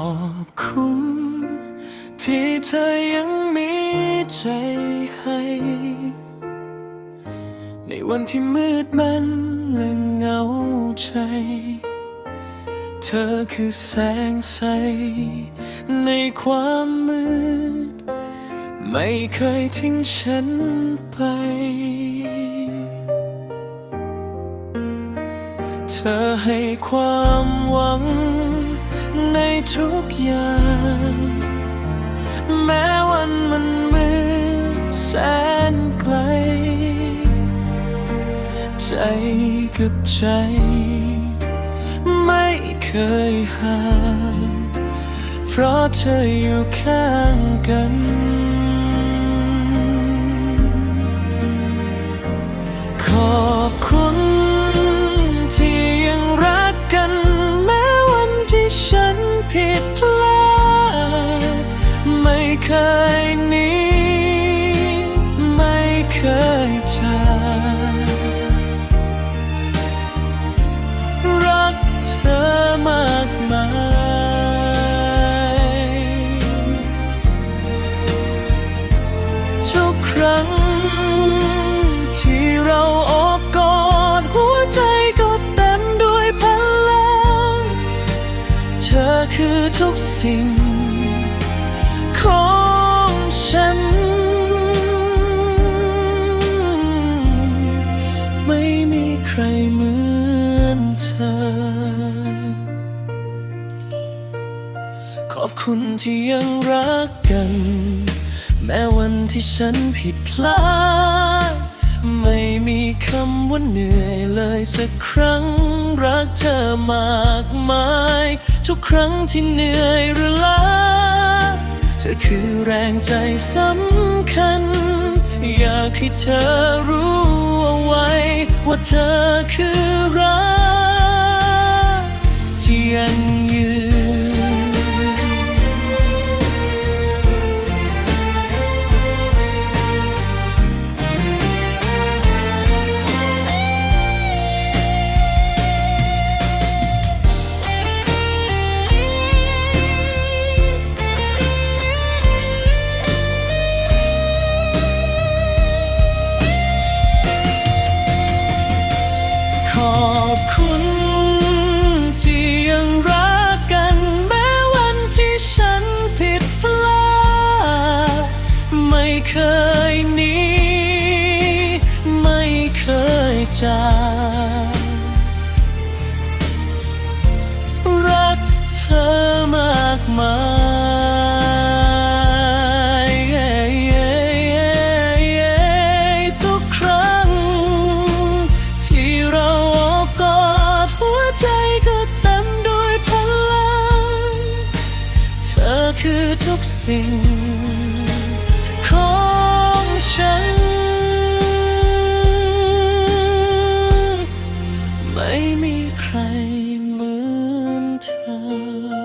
อบคุณ ที่เธอยังมีใจให้ ในวันที่มืดมันและเหงาใจ เธอคือแสงใส ในความมืด ไม่เคยทิ้งฉันไป เธอให้ความหวัง ในทุกอย่าง แม้วันมันมืดแสนไกล ใจกับใจ ไม่เคยห่าง เพราะเธออยู่ข้างกัน เคยหนีไม่เคยจากรักเธอมากมาย ทุกครั้งที่เราอบกอดหัวใจก็เต็มด้วยพลัง เธอคือทุกสิ่ง คุณที่ยังรักกัน แม้วันที่ฉันผิดพลาด ไม่มีคำว่าเหนื่อยเลยสักครั้ง รักเธอมากมาย ทุกครั้งที่เหนื่อยหรือล้าเธอคือแรงใจสำคัญ อยากให้เธอรู้เอาไว้ ว่าเธอคือ เคยหนีไม่เคยจากรักเธอมากมายทุกครั้ง ที่เราอบกอดหัวใจก็เต็มด้วยพลัง เธอคือทุกสิ่ง ฉัน ไม่มีใครเหมือนเธอ